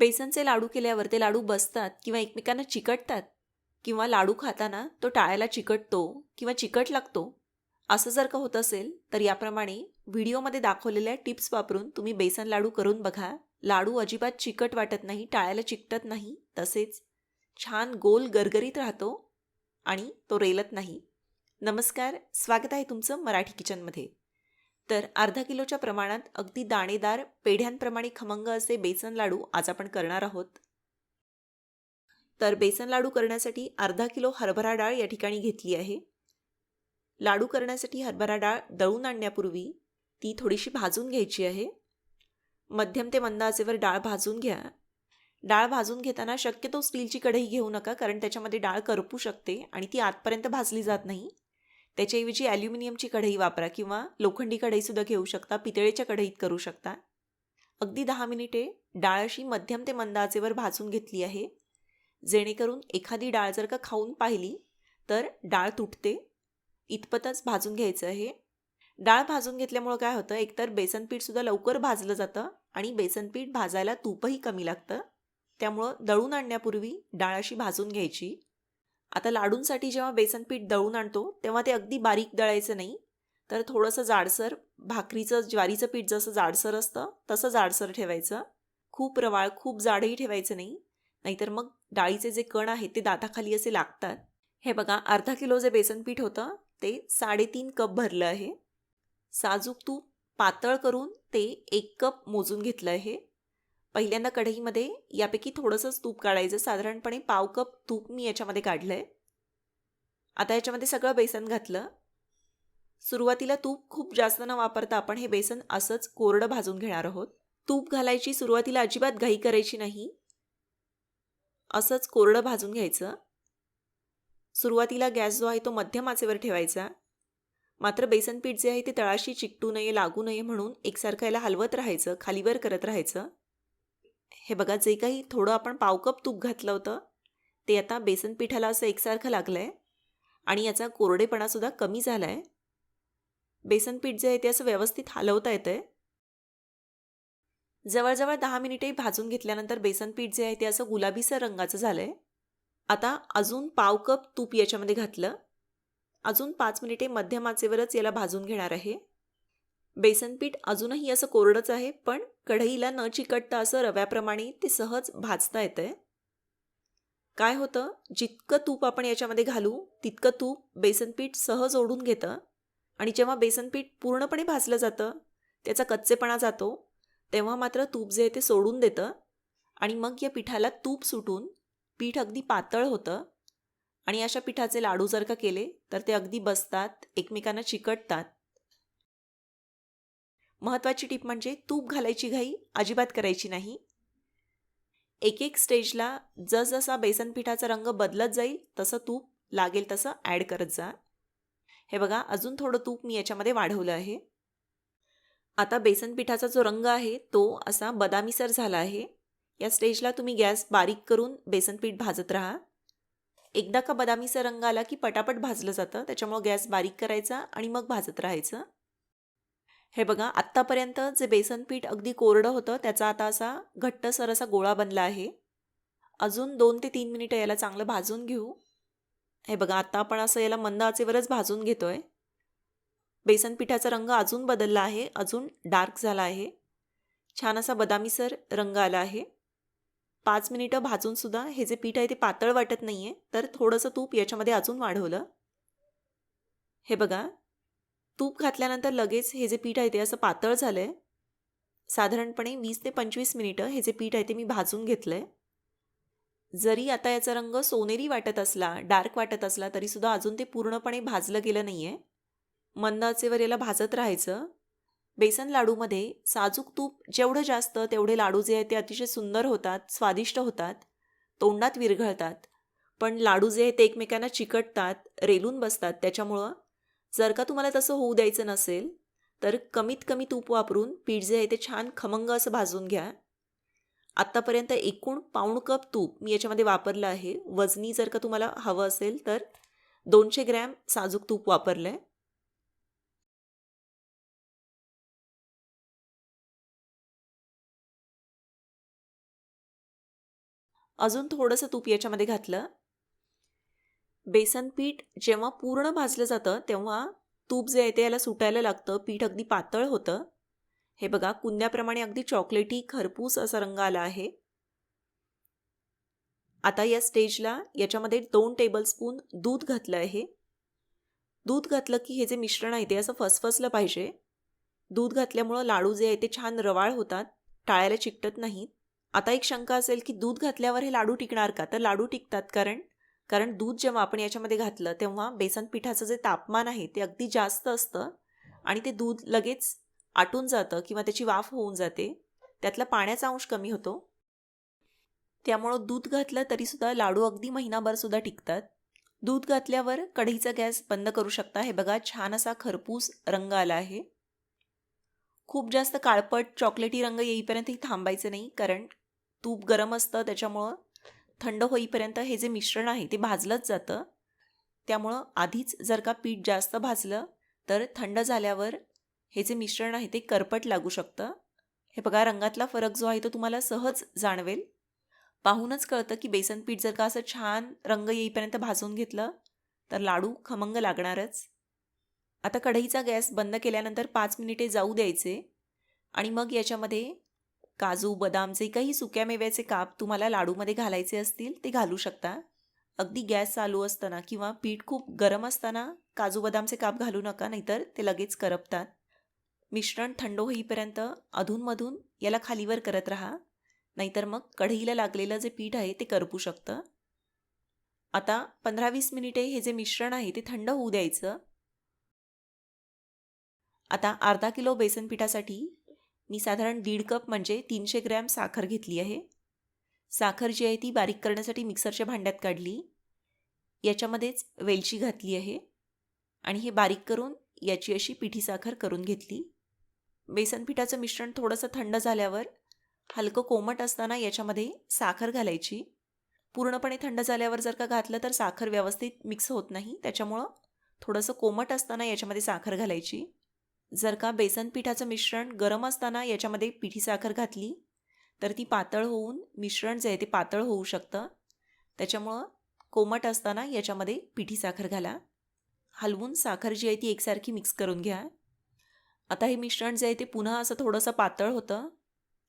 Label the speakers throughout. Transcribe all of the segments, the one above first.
Speaker 1: बेसनचे लाडू केल्यावर ते लाडू बसतात किंवा एकमेकांना चिकटतात किंवा लाडू खाताना तो टाळ्याला चिकटतो किंवा चिकट लागतो असं जर का होत असेल तर याप्रमाणे व्हिडिओमध्ये दाखवलेल्या टिप्स वापरून तुम्ही बेसन लाडू करून बघा. लाडू अजिबात चिकट वाटत नाही टाळ्याला चिकटत नाही तसेच छान गोल गरगरीत राहतो आणि तो रेलत नाही. नमस्कार स्वागत आहे तुमचं मराठी किचनमध्ये. तर अर्धा किलोच्या प्रमाणात अगदी दाणेदार पेढ्यांप्रमाणे खमंग असे बेसन लाडू आज आपण करणार आहोत. तर बेसन लाडू करण्यासाठी अर्धा किलो हरभरा डाळ या ठिकाणी घेतली आहे. लाडू करण्यासाठी हरभरा डाळ दळून आणण्यापूर्वी ती थोडीशी भाजून घ्यायची आहे. मध्यम ते मंद आचेवर डाळ भाजून घ्या. डाळ भाजून घेताना शक्यतो स्टीलची कढई घेऊ नका कारण त्याच्यामध्ये डाळ करपू शकते आणि ती आतपर्यंत भाजली जात नाही. त्याच्याऐवजी ॲल्युमिनियमची कढई वापरा किंवा लोखंडी कढईसुद्धा घेऊ शकता पितळेच्या कढईत करू शकता. अगदी दहा मिनिटे डाळ अशी मध्यम ते मंद आचेवर भाजून घेतली आहे. जेणेकरून एखादी डाळ जर का खाऊन पाहिली तर डाळ तुटते. इतपतच भाजून घ्यायचं आहे. डाळ भाजून घेतल्यामुळं काय होतं एकतर बेसनपीठसुद्धा लवकर भाजलं जातं आणि बेसनपीठ भाजायला तूपही कमी लागतं. त्यामुळं दळून आणण्यापूर्वी डाळ अशी भाजून घ्यायची. आता लाडूंसाठी जेव्हा बेसनपीठ दळून आणतो तेव्हा ते अगदी बारीक दळायचं नाही. तर थोडंसं जाडसर भाकरीचं ज्वारीचं पीठ जसं जाडसर असतं तसं जाडसर ठेवायचं. खूप रवाळ खूप जाडही ठेवायचं नाही. नाहीतर मग डाळीचे जे कण आहेत ते दाताखाली असे लागतात. हे बघा अर्धा किलो जे बेसनपीठ होतं ते साडेतीन कप भरलं आहे. साजूक तूप पातळ करून ते एक कप मोजून घेतलं आहे. पहिल्यांदा कढईमध्ये यापैकी थोडंसंच तूप काढायचं. साधारणपणे पाव कप तूप मी याच्यामध्ये काढलं आहे आता याच्यामध्ये सगळं बेसन घातलं. सुरुवातीला तूप खूप जास्त न वापरता आपण हे बेसन असंच कोरडं भाजून घेणार आहोत. तूप घालायची सुरुवातीला अजिबात घाई करायची नाही. असंच कोरडं भाजून घ्यायचं. सुरुवातीला गॅस जो आहे तो मध्यम आचेवर ठेवायचा. मात्र बेसन पीठ जे आहे ते तळाशी चिकटू नये लागू नये म्हणून एकसारखं याला हलवत राहायचं खालीवर करत राहायचं. हे बघा जे काही थोडं आपण पावकप तूप घातलं होतं ते आता बेसन पिठाला असं एकसारखं लागलं आहे आणि याचा कोरडेपणासुद्धा कमी झाला आहे बेसन पीठ जे आहे ते असं व्यवस्थित हलवता येतं आहे जवळजवळ दहा मिनिटे भाजून घेतल्यानंतर बेसन पीठ जे आहे ते असं गुलाबीसर रंगाचं झालं आहे आता अजून पाव कप तूप याच्यामध्ये घातलं. अजून पाच मिनिटे मध्यम आचेवरच याला भाजून घेणार आहे. बेसन पीठ अजूनही असं कोरडंच आहे पण कढईला न चिकटता असं रव्याप्रमाणे ते सहज भाजता येतं आहे काय होतं? जितकं तूप आपण याच्यामध्ये घालू तितकं तूप बेसनपीठ सहज ओढून घेतं. आणि जेव्हा बेसनपीठ पूर्णपणे भाजलं जातं त्याचा कच्चेपणा जातो तेव्हा मात्र तूप जे आहे ते सोडून देतं. आणि मग या पिठाला तूप सुटून पीठ अगदी पातळ होतं. आणि अशा पिठाचे लाडू जर का केले तर ते अगदी बसतात एकमेकांना चिकटतात. महत्त्वाची टीप म्हणजे तूप घालायची घाई अजिबात करायची नाही. एक एक स्टेजला जसजसा बेसन पिठाचा रंग बदलत जाईल तसं तूप लागेल तसं ॲड करत जा. हे बघा अजून थोडं तूप मी याच्यामध्ये वाढवलं आहे. आता बेसन पिठाचा जो रंग आहे तो असा बदामीसर झाला आहे. या स्टेजला तुम्ही गॅस बारीक करून बेसन पीठ भाजत राहा. एकदा का बदामीचा रंग आला की पटापट भाजलं जातं त्याच्यामुळं गॅस बारीक करायचा आणि मग भाजत राहायचं. हे बघा आत्तापर्यंत जे बेसन पीठ अगदी कोरडं होतं त्याचा आता असा घट्टसर असा गोळा बनला आहे. अजून दोन ते तीन मिनिटं याला चांगलं भाजून घेऊ. हे बघा आत्ता आपण असं याला मंद आचेवरच भाजून आहे बेसन पिठाचा रंग अजून बदलला आहे अजून डार्क झाला आहे. छान असा बदामीसर रंग आला आहे. पाच मिनिटं भाजूनसुद्धा हे जे पीठ आहे ते पातळ वाटत नाही आहे तर थोडंसं तूप याच्यामध्ये अजून वाढवलं. हे बघा तूप घातल्यानंतर लगेच हे जे पीठ आहे ते असं पातळ झालं आहे साधारणपणे वीस ते पंचवीस मिनिटं हे जे पीठ आहे ते मी भाजून घेतलं आहे जरी आता याचा रंग सोनेरी वाटत असला डार्क वाटत असला तरीसुद्धा अजून ते पूर्णपणे भाजलं गेलं नाही आहे मंद आचेवर याला भाजत राहायचं. बेसन लाडूमध्ये साजूक तूप जेवढं जास्त तेवढे लाडू जे आहेत ते अतिशय सुंदर होतात स्वादिष्ट होतात तोंडात विरघळतात. पण लाडू जे आहेत ते एकमेकांना चिकटतात रेलून बसतात. त्याच्यामुळं जर का तुम्हाला तसं होऊ द्यायचं नसेल तर कमीत कमी तूप वापरून पीठ जे आहे ते छान खमंग असं भाजून घ्या. आत्तापर्यंत एकूण पाऊण कप तूप मी याच्यामध्ये वापरलं आहे. वजनी जर का तुम्हाला हवं असेल तर दोनशे ग्रॅम साजूक तूप वापरलं आहे अजून थोडंसं तूप याच्यामध्ये घातलं. बेसन पीठ जेव्हा पूर्ण भाजलं जातं तेव्हा तूप जे आहे ते याला सुटायला लागतं. पीठ अगदी पातळ होतं. हे बघा कुंद्याप्रमाणे अगदी चॉकलेटी खरपूस असा रंग आला आहे. आता या स्टेजला याच्यामध्ये दोन टेबलस्पून दूध घातलं आहे. दूध घातलं की हे जे मिश्रण आहे ते असं फसफसलं पाहिजे. दूध घातल्यामुळं लाडू जे आहे ते छान रवाळ होतात टाळ्याला चिकटत नाहीत. आता एक शंका असेल की दूध घातल्यावर हे लाडू टिकणार का? तर लाडू टिकतात कारण कारण दूध जेव्हा आपण याच्यामध्ये घातलं तेव्हा बेसन पिठाचं जे तापमान आहे ते अगदी जास्त असतं आणि ते दूध लगेच आटून जातं किंवा त्याची वाफ होऊन जाते. त्यातला पाण्याचा अंश कमी होतो. त्यामुळं दूध घातलं तरीसुद्धा लाडू अगदी महिनाभरसुद्धा टिकतात. दूध घातल्यावर कढईचा गॅस बंद करू शकता. हे बघा छान असा खरपूस रंग आला आहे. खूप जास्त काळपट चॉकलेटी रंग येईपर्यंतही थांबायचं नाही कारण तूप गरम असतं त्याच्यामुळं थंड होईपर्यंत हे जे मिश्रण आहे ते भाजलंच जातं. त्यामुळं आधीच जर का पीठ जास्त भाजलं तर थंड झाल्यावर हे जे मिश्रण आहे ते करपट लागू शकतं. हे बघा रंगातला फरक जो आहे तो तुम्हाला सहज जाणवेल. पाहूनच कळतं की बेसन पीठ जर का असं छान रंग येईपर्यंत भाजून घेतलं तर लाडू खमंग लागणारच. आता कढईचा गॅस बंद केल्यानंतर पाच मिनिटे जाऊ द्यायचे आणि मग याच्यामध्ये काजू बदाम जे काही सुक्या मेव्याचे काप तुम्हाला लाडूमध्ये घालायचे असतील ते घालू शकता. अगदी गॅस चालू असताना किंवा पीठ खूप गरम असताना काजू बदामचे काप घालू नका नाहीतर ते लगेच करपतात. मिश्रण थंड होईपर्यंत अधूनमधून याला खालीवर करत राहा. नाहीतर मग कढईला लागलेलं जे पीठ आहे ते करपू शकतं. आता पंधरा वीस मिनिटे हे जे मिश्रण आहे ते थंड होऊ द्यायचं. आता अर्धा किलो बेसन पिठासाठी मी साधारण दीड कप म्हणजे तीनशे ग्रॅम साखर घेतली आहे. साखर जी आहे ती बारीक करण्यासाठी मिक्सरच्या भांड्यात काढली. याच्यामध्येच वेलची घातली आहे. आणि हे बारीक करून याची अशी पिठी साखर करून घेतली. बेसन पिठाचं मिश्रण थोडंसं थंड झाल्यावर हलकं कोमट असताना याच्यामध्ये साखर घालायची. पूर्णपणे थंड झाल्यावर जर का घातलं तर साखर व्यवस्थित मिक्स होत नाही. त्याच्यामुळं थोडंसं कोमट असताना याच्यामध्ये साखर घालायची. जर का बेसन पिठाचं मिश्रण गरम असताना याच्यामध्ये पिठी साखर घातली तर ती पातळ होऊन मिश्रण जे आहे ते पातळ होऊ शकतं. त्याच्यामुळं कोमट असताना याच्यामध्ये पिठी साखर घाला. हलवून साखर जी आहे ती एकसारखी मिक्स करून घ्या. आता हे मिश्रण जे आहे ते पुन्हा असं थोडंसं पातळ होतं.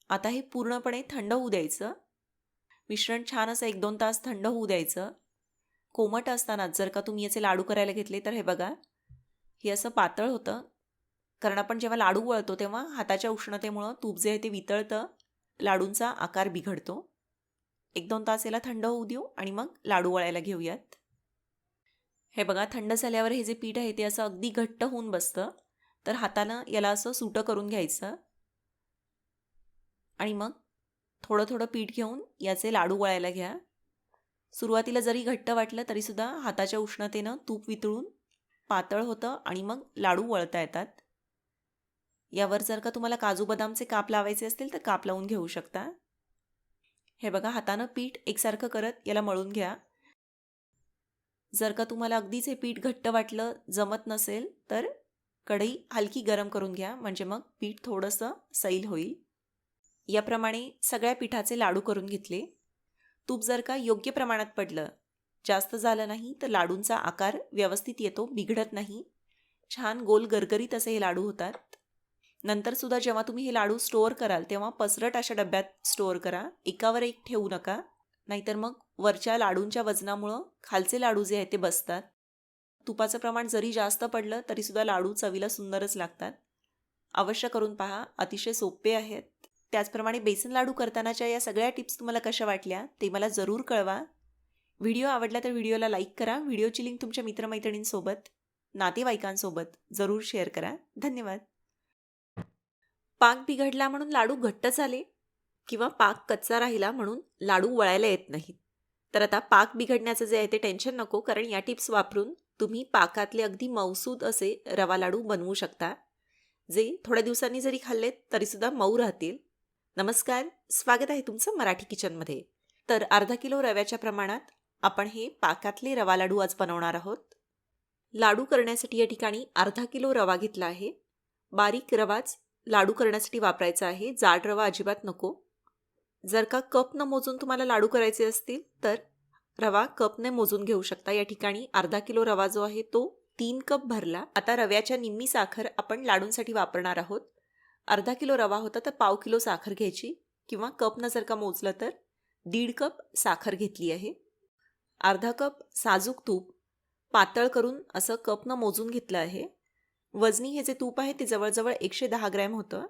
Speaker 1: आता हे पूर्णपणे थंड होऊ द्यायचं. मिश्रण छान असं एक दोन तास थंड होऊ द्यायचं. कोमट असतानाच जर का तुम्ही याचे लाडू करायला घेतले तर हे बघा. हे असं पातळ होतं. कारण आपण जेव्हा लाडू वळतो तेव्हा हाताच्या उष्णतेमुळं तूप जे आहे ते वितळतं लाडूंचा आकार बिघडतो. एक दोन तास याला थंड होऊ देऊ आणि मग लाडू वळायला घेऊयात. हे बघा थंड झाल्यावर हे जे पीठ आहे ते असं अगदी घट्ट होऊन बसतं. तर हातानं याला असं सुटं करून घ्यायचं. आणि मग थोडं थोडं पीठ घेऊन याचे लाडू वळायला घ्या. सुरुवातीला जरी घट्ट वाटलं तरीसुद्धा हाताच्या उष्णतेनं तूप वितळून पातळ होतं आणि मग लाडू वळता येतात. यावर जर का तुम्हाला काजू बदामचे काप लावायचे असतील तर काप लावून घेऊ शकता. हे बघा हातानं पीठ एकसारखं करत याला मळून घ्या. जर का तुम्हाला अगदीच हे पीठ घट्ट वाटलं जमत नसेल तर कढई हलकी गरम करून घ्या म्हणजे मग पीठ थोडंसं सैल होईल. याप्रमाणे सगळ्या पिठाचे लाडू करून घेतले. तूप जर का योग्य प्रमाणात पडलं जास्त झालं नाही तर लाडूंचा आकार व्यवस्थित येतो बिघडत नाही. छान गोल गरगरीत असे हे लाडू होतात. नंतरसुद्धा जेव्हा तुम्ही हे लाडू स्टोअर कराल तेव्हा पसरट अशा डब्यात स्टोअर करा. एकावर एक ठेवू नका. नाहीतर मग वरच्या लाडूंच्या वजनामुळं खालचे लाडू जे आहेत ते बसतात. तुपाचं प्रमाण जरी जास्त पडलं तरीसुद्धा लाडू चवीला सुंदरच लागतात. अवश्य करून पहा. अतिशय सोपे आहेत. त्याचप्रमाणे बेसन लाडू करतानाच्या या सगळ्या टिप्स तुम्हाला कशा वाटल्या ते मला जरूर कळवा. व्हिडिओ आवडला तर व्हिडिओला लाईक करा. व्हिडिओची लिंक तुमच्या मित्रमैत्रिणींसोबत नातेवाईकांसोबत जरूर शेअर करा. धन्यवाद. पाक बिघडला म्हणून लाडू घट्ट झाले किंवा पाक कच्चा राहिला म्हणून लाडू वळायला येत नाहीत. तर आता पाक बिघडण्याचं जे आहे ते टेन्शन नको कारण या टिप्स वापरून तुम्ही पाकातले अगदी मौसूद असे रवा लाडू बनवू शकता. जे थोड्या दिवसांनी जरी खाल्लेत तरीसुद्धा मऊ राहतील. नमस्कार स्वागत आहे तुमचं मराठी किचनमध्ये. तर अर्धा किलो रव्याच्या प्रमाणात आपण हे पाकातले रवा लाडू आज बनवणार आहोत. लाडू करण्यासाठी या ठिकाणी अर्धा किलो रवा घेतला आहे. बारीक रवाच लाडू करण्यासाठी वापरायचा आहे. जाड रवा अजिबात नको. जर का कपनं मोजून तुम्हाला लाडू करायचे असतील तर रवा कपने मोजून घेऊ शकता. या ठिकाणी अर्धा किलो रवा जो आहे तो तीन कप भरला. आता रव्याच्या निम्मी साखर आपण लाडूंसाठी वापरणार आहोत. अर्धा किलो रवा होता तर पाव किलो साखर घ्यायची किंवा कपनं जर का मोजलं तर दीड कप साखर घेतली आहे. अर्धा कप साजूक तूप पातळ करून असं कपनं मोजून घेतलं आहे. वजनी हे जे तूप आहे ते जवळजवळ एकशे दहा ग्रॅम होतं.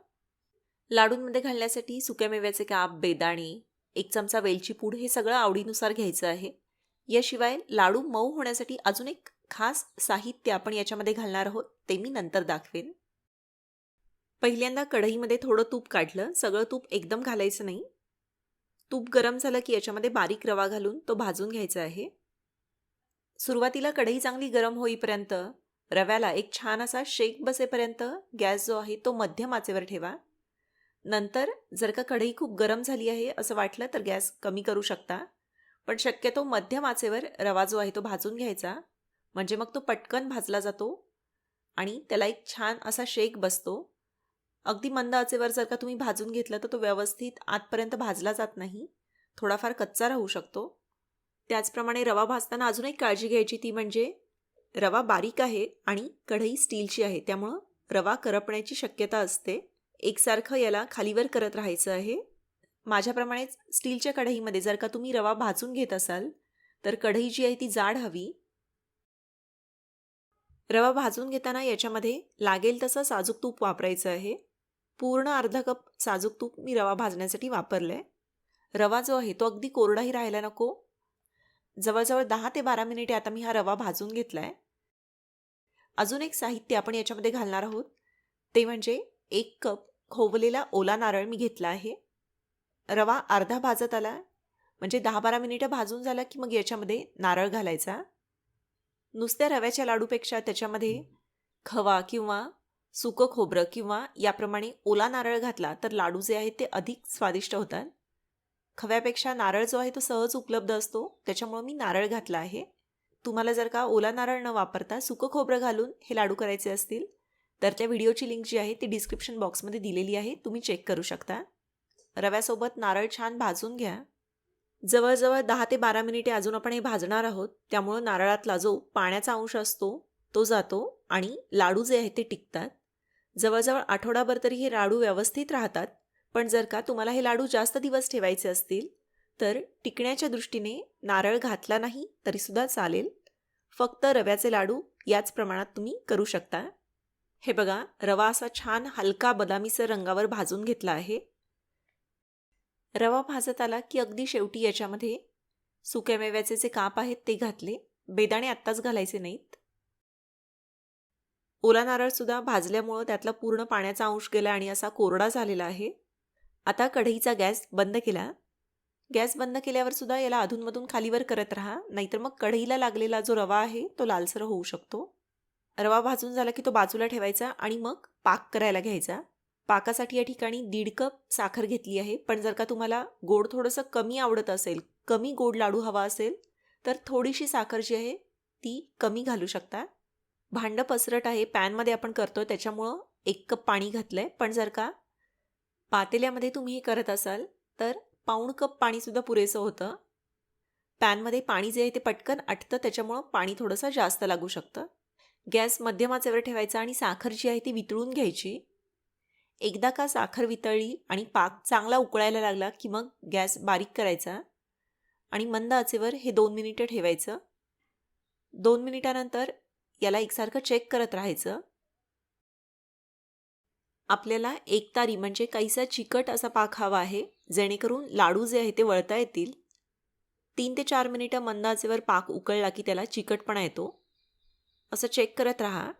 Speaker 1: लाडूंमध्ये घालण्यासाठी सुक्या मेव्याचे काप बेदाणे एक चमचा वेलची पूड हे सगळं आवडीनुसार घ्यायचं आहे. याशिवाय लाडू मऊ होण्यासाठी अजून एक खास साहित्य आपण याच्यामध्ये घालणार आहोत ते मी नंतर दाखवेन. पहिल्यांदा कढईमध्ये थोडं तूप काढलं सगळं तूप एकदम घालायचं नाही. तूप गरम झालं की याच्यामध्ये बारीक रवा घालून तो भाजून घ्यायचा आहे. सुरुवातीला कढई चांगली गरम होईपर्यंत रव्याला एक छान असा शेक बसेपर्यंत गॅस जो आहे तो मध्यम आचेवर ठेवा. नंतर जर का कढई खूप गरम झाली आहे असं वाटलं तर गॅस कमी करू शकता. पण शक्यतो मध्यम आचेवर रवा जो आहे तो भाजून घ्यायचा. म्हणजे मग तो पटकन भाजला जातो आणि त्याला एक छान असा शेक बसतो. अगदी मंद आचेवर जर का तुम्ही भाजून घेतलं तर तो व्यवस्थित आतपर्यंत भाजला जात नाही. थोडाफार कच्चा राहू शकतो. त्याचप्रमाणे रवा भाजताना अजून एक काळजी घ्यायची ती म्हणजे रवा बारीक आहे आणि कढई स्टीलची आहे. त्यामुळं रवा करपण्याची शक्यता असते. एकसारखं याला खालीवर करत राहायचं आहे. माझ्याप्रमाणेच स्टीलच्या कढईमध्ये जर का तुम्ही रवा भाजून घेत असाल तर कढई जी आहे ती जाड हवी. रवा भाजून घेताना याच्यामध्ये लागेल तसं साजूक तूप वापरायचं आहे. पूर्ण अर्धा कप साजूक तूप मी रवा भाजण्यासाठी वापरलं आहे रवा जो आहे तो अगदी कोरडाही राहायला नको. जवळजवळ दहा ते बारा मिनिटे आता मी हा रवा भाजून घेतला आहे अजून एक साहित्य आपण याच्यामध्ये घालणार आहोत. ते म्हणजे एक कप खोवलेला ओला नारळ मी घेतला आहे. रवा अर्धा भाजत आला. म्हणजे दहा बारा मिनिटं भाजून झाला की मग याच्यामध्ये नारळ घालायचा. नुसत्या रव्याच्या लाडूपेक्षा त्याच्यामध्ये खवा किंवा सुकं खोबरं किंवा याप्रमाणे ओला नारळ घातला तर लाडू जे आहेत ते अधिक स्वादिष्ट होतात. खव्यापेक्षा नारळ जो आहे तो सहज उपलब्ध असतो. त्याच्यामुळं मी नारळ घातला आहे. तुम्हाला जर का ओला नारळ न वापरता सुकं खोबरं घालून हे लाडू करायचे असतील तर त्या व्हिडिओची लिंक जी आहे ती डिस्क्रिप्शन बॉक्समध्ये दिलेली आहे. तुम्ही चेक करू शकता. रव्यासोबत नारळ छान भाजून घ्या. जवळजवळ दहा ते बारा मिनिटे अजून आपण हे भाजणार आहोत. त्यामुळं नारळातला जो पाण्याचा अंश असतो तो जातो आणि लाडू जे आहेत ते टिकतात. जवळजवळ आठवडाभर तरी हे लाडू व्यवस्थित राहतात. पण जर का तुम्हाला हे लाडू जास्त दिवस ठेवायचे असतील तर टिकण्याच्या दृष्टीने नारळ घातला नाही तरीसुद्धा चालेल. फक्त रव्याचे लाडू याच प्रमाणात तुम्ही करू शकता. हे बघा रवा असा छान हलका बदामीसर रंगावर भाजून घेतला आहे. रवा भाजत आला की अगदी शेवटी याच्यामध्ये सुक्या मेव्याचे जे काप आहेत ते घातले. बेदाणे आत्ताच घालायचे नाहीत. ओला नारळसुद्धा भाजल्यामुळं त्यातला पूर्ण पाण्याचा अंश गेला आणि असा कोरडा झालेला आहे. आता कढईचा गॅस बंद केला. गॅस बंद केल्यावर सुद्धा याला अधूनमधून खालीवर करत राहा. नाहीतर मग कढईला लागलेला जो रवा आहे तो लालसर होऊ शकतो. रवा भाजून झाला की तो बाजूला ठेवायचा आणि मग पाक करायला घ्यायचा. पाकासाठी या ठिकाणी दीड कप साखर घेतली आहे. पण जर का तुम्हाला गोड थोडंसं कमी आवडत असेल कमी गोड लाडू हवा असेल तर थोडीशी साखर जी आहे ती कमी घालू शकता. भांडं पसरट आहे. पॅनमध्ये आपण करतो त्याच्यामुळं एक कप पाणी घातलं आहे पण जर का पातेल्यामध्ये तुम्ही हे करत असाल तर पाऊण कप पाणीसुद्धा पुरेसं होतं. पॅनमध्ये पाणी जे आहे ते पटकन आटतं त्याच्यामुळं पाणी थोडंसं जास्त लागू शकतं. गॅस मध्यमाचेवर ठेवायचा आणि साखर जी आहे ती वितळून घ्यायची. एकदा का साखर वितळली आणि पाक चांगला उकळायला लागला की मग गॅस बारीक करायचा आणि मंद आचेवर हे दोन मिनिटं ठेवायचं. दोन मिनिटानंतर याला एकसारखं चेक करत राहायचं. आपल्याला एक तारी म्हणजे काहीसा चिकट असा पाक हवा आहे जेणेकरून लाडू जे आहे ते वळता येतील. तीन ते चार मिनिटं मंद आचेवर पाक उकळला की त्याला चिकटपणा येतो. असं चेक करत राहा.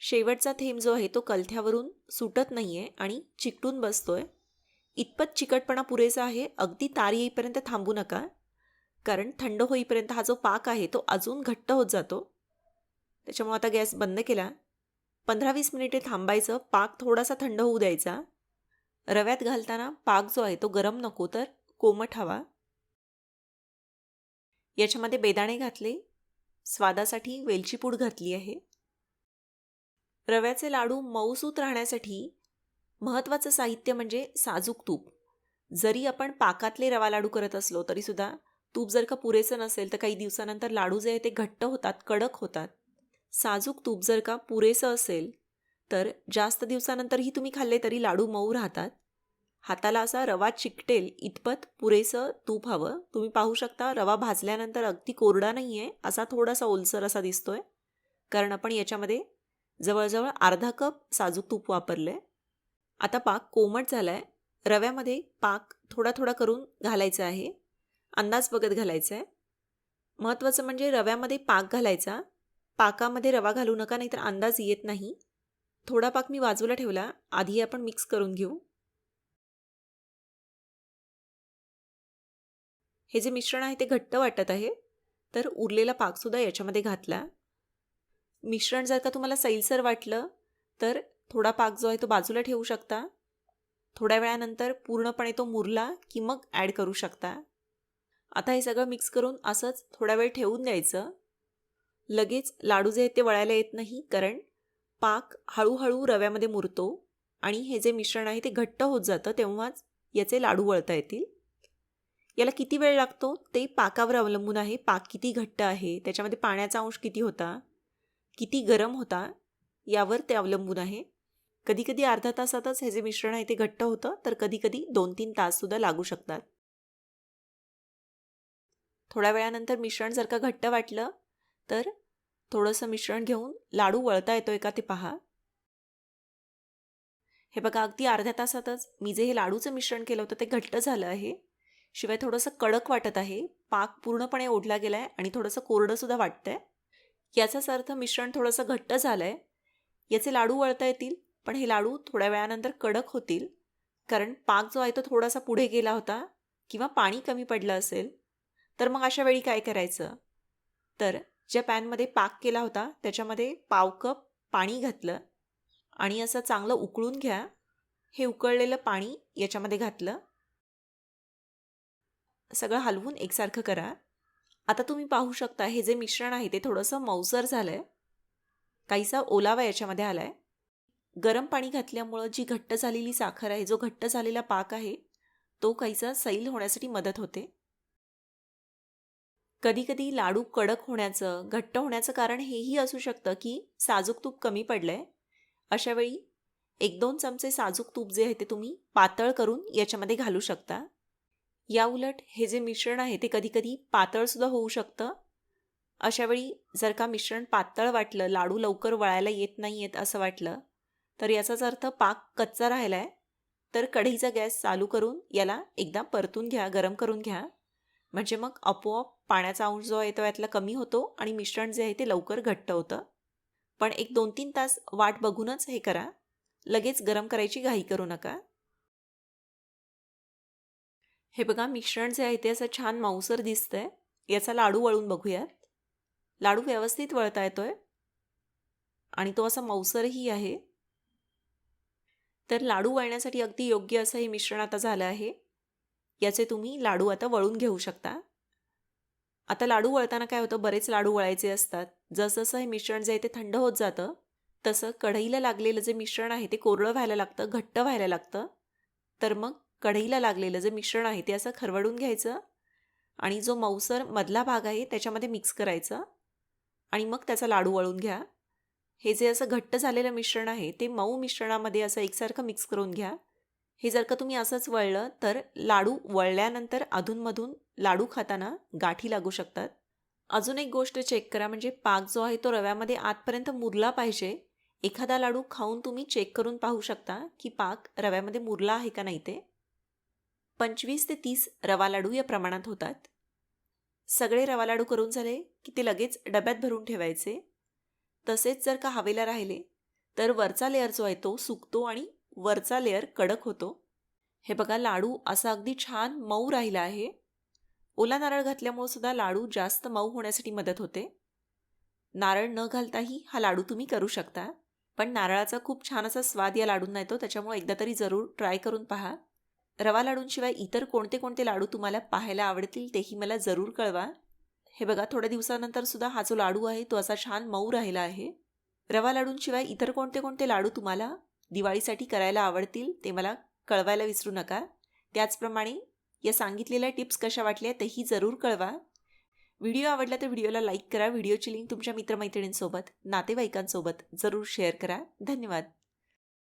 Speaker 1: शेवटचा थेंब जो आहे तो कलथ्यावरून सुटत नाही आहे आणि चिकटून बसतो आहे इतपत चिकटपणा पुरेसा आहे अगदी तार येईपर्यंत थांबू नका. कारण थंड होईपर्यंत हा जो पाक आहे तो अजून घट्ट होत जातो. त्याच्यामुळे आता गॅस बंद केला. पंधरा वीस मिनिटे थांबायचं पाक थोडासा थंड होऊ द्यायचा. रव्यात घालताना पाक जो आहे तो गरम नको तर कोमट हवा. याच्यामध्ये बेदाणे घातले. स्वादासाठी वेलची पूड घातली आहे. रव्याचे लाडू मऊसूत राहण्यासाठी महत्त्वाचं साहित्य म्हणजे साजूक तूप. जरी आपण पाकातले रवा लाडू करत असलो तरीसुद्धा तूप जर का पुरेसं नसेल तर काही दिवसानंतर लाडू जे आहे ते घट्ट होतात कडक होतात. साजूक तूप जर का पुरेसं असेल तर जास्त दिवसानंतरही तुम्ही खाल्ले तरी लाडू मऊ राहतात. हाताला असा रवा चिकटेल इतपत पुरेसं तूप हवं. तुम्ही पाहू शकता रवा भाजल्यानंतर अगदी कोरडा नाही आहे असा थोडासा ओलसर असा दिसतोय. कारण आपण याच्यामध्ये जवळजवळ अर्धा कप साजूक तूप वापरलं आहे आता पाक कोमट झाला आहे रव्यामध्ये पाक थोडा थोडा करून घालायचा आहे. अंदाज बघत घालायचा आहे महत्त्वाचं म्हणजे रव्यामध्ये पाक घालायचा. पाकामध्ये रवा घालू नका नाहीतर अंदाज येत नाही. थोडा पाक मी बाजूला ठेवला. आधी आपण मिक्स करून घेऊ. हे जे मिश्रण आहे ते घट्ट वाटत आहे. तर उरलेला पाकसुद्धा याच्यामध्ये घातला. मिश्रण जर का तुम्हाला सैलसर वाटलं तर थोडा पाक जो आहे तो बाजूला ठेवू शकता. थोड्या वेळानंतर पूर्णपणे तो मुरला की मग ॲड करू शकता. आता हे सगळं मिक्स करून असंच थोडा वेळ ठेवून द्यायचं. लगेच लाडू जे आहेत ते वळायला येत नाही कारण पाक हळूहळू रव्यामध्ये मुरतो आणि हे जे मिश्रण आहे ते घट्ट होत जातं तेव्हाच याचे लाडू वळता येतील. याला किती वेळ लागतो? ते पाकावर अवलंबून आहे. पाक किती घट्ट आहे? त्याच्यामध्ये पाण्याचा अंश किती होता? किती गरम होता? यावर ते अवलंबून आहे. कधीकधी अर्धा तासातच हे जे मिश्रण आहे ते घट्ट होतं तर कधीकधी दोन तीन ताससुद्धा लागू शकतात. थोड्या वेळानंतर मिश्रण जर का घट्ट वाटलं तर थोडंसं मिश्रण घेऊन लाडू वळता येतोय का ते पहा. हे बघा अगदी अर्ध्या तासातच मी जे हे लाडूचं मिश्रण केलं होतं ते घट्ट झालं आहे. शिवाय थोडंसं कडक वाटत आहे. पाक पूर्णपणे ओढला गेला आहे आणि थोडंसं कोरडंसुद्धा वाटतंय. याचाच अर्थ मिश्रण थोडंसं घट्ट झालं आहे याचे लाडू वळता येतील पण हे लाडू थोड्या वेळानंतर कडक होतील. कारण पाक जो आहे तो थोडासा पुढे गेला होता किंवा पाणी कमी पडलं असेल. तर मग अशा वेळी काय करायचं? तर ज्या पॅनमध्ये पाक केला होता त्याच्यामध्ये पाव कप पाणी घातलं आणि असं चांगलं उकळून घ्या. हे उकळलेलं पाणी याच्यामध्ये घातलं. सगळं हलवून एकसारखं करा. आता तुम्ही पाहू शकता हे जे मिश्रण आहे ते थोडंसं मौसर झालं आहे काहीसा ओलावा याच्यामध्ये आला आहे गरम पाणी घातल्यामुळं जी घट्ट झालेली साखर आहे जो घट्ट झालेला पाक आहे तो काहीसा सैल होण्यासाठी मदत होते. कधीकधी लाडू कडक होण्याचं घट्ट होण्याचं कारण हेही असू शकतं की साजूक तूप कमी पडलं आहे अशावेळी एक दोन चमचे साजूक तूप जे आहे ते तुम्ही पातळ करून याच्यामध्ये घालू शकता. या उलट हे जे मिश्रण आहे ते कधीकधी पातळसुद्धा होऊ शकतं. अशावेळी जर का मिश्रण पातळ वाटलं लाडू लवकर वळायला येत नाही आहेत असं वाटलं तर याचाच अर्थ पाक कच्चा राहिला आहे तर कढईचा गॅस चालू करून याला एकदा परतून घ्या गरम करून घ्या. म्हणजे मग आपोआप पाण्याचा अंश जो आहे तो यातला कमी होतो आणि मिश्रण जे आहे ते लवकर घट्ट होतं. पण एक दोन तीन तास वाट बघूनच हे करा. लगेच गरम करायची घाई करू नका. हे बघा मिश्रण जे आहे ते असं छान मांसर दिसतंय. याचा लाडू वळून बघूयात. लाडू व्यवस्थित वळता येतोय. आणि तो असा मऊसरही आहे. तर लाडू वळण्यासाठी अगदी योग्य असं हे मिश्रण आता झालं आहे. याचे तुम्ही लाडू आता वळून घेऊ शकता. आता लाडू वळताना काय होतं? बरेच लाडू वळायचे असतात. जसं हे मिश्रण जे आहे ते थंड होत जातं तसं कढईला लागलेलं जे मिश्रण आहे ते कोरडं व्हायला लागतं घट्ट व्हायला लागतं. तर मग कढईला लागलेलं जे मिश्रण आहे ते असं खरवडून घ्यायचं आणि जो मऊसर मधला भाग आहे त्याच्यामध्ये मिक्स करायचं आणि मग त्याचा लाडू वळून घ्या. हे जे असं घट्ट झालेलं मिश्रण आहे ते मऊ मिश्रणामध्ये असं एकसारखं मिक्स करून घ्या. हे जर का तुम्ही असंच वळलं तर लाडू वळल्यानंतर अधूनमधून लाडू खाताना गाठी लागू शकतात. अजून एक गोष्ट चेक करा म्हणजे पाक जो आहे तो रव्यामध्ये आतपर्यंत मुरला पाहिजे. एखादा लाडू खाऊन तुम्ही चेक करून पाहू शकता की पाक रव्यामध्ये मुरला आहे का नाही ते. पंचवीस ते तीस रवा लाडू या प्रमाणात होतात. सगळे रवा लाडू करून झाले की ते लगेच डब्यात भरून ठेवायचे. तसेच जर का हवेला राहिले तर वरचा लेअर जो आहे तो सुकतो आणि वरचा लेअर कडक होतो. हे बघा लाडू असा अगदी छान मऊ राहिला आहे. ओला नारळ घातल्यामुळे सुद्धा लाडू जास्त मऊ होण्यासाठी मदत होते. नारळ न घालताही हा लाडू तुम्ही करू शकता. पण नारळाचा खूप छान असा स्वाद या लाडूंना येतो त्याच्यामुळे एकदा तरी जरूर ट्राय करून पहा. रवा लाडूंशिवाय इतर कोणते कोणते लाडू तुम्हाला पाहायला आवडतील तेही मला जरूर कळवा. हे बघा थोड्या दिवसानंतर सुद्धा हा जो लाडू आहे तो असा छान मऊ राहिला आहे. रवा लाडूंशिवाय इतर कोणते कोणते लाडू तुम्हाला दिवाळीसाठी करायला आवडतील ते मला कळवायला विसरू नका. त्याचप्रमाणे या सांगितलेल्या टिप्स कशा वाटल्या तेही जरूर कळवा. व्हिडिओ आवडला तर व्हिडिओला लाईक करा. व्हिडिओची लिंक तुमच्या मित्रमैत्रिणींसोबत नातेवाईकांसोबत जरूर शेअर करा. धन्यवाद.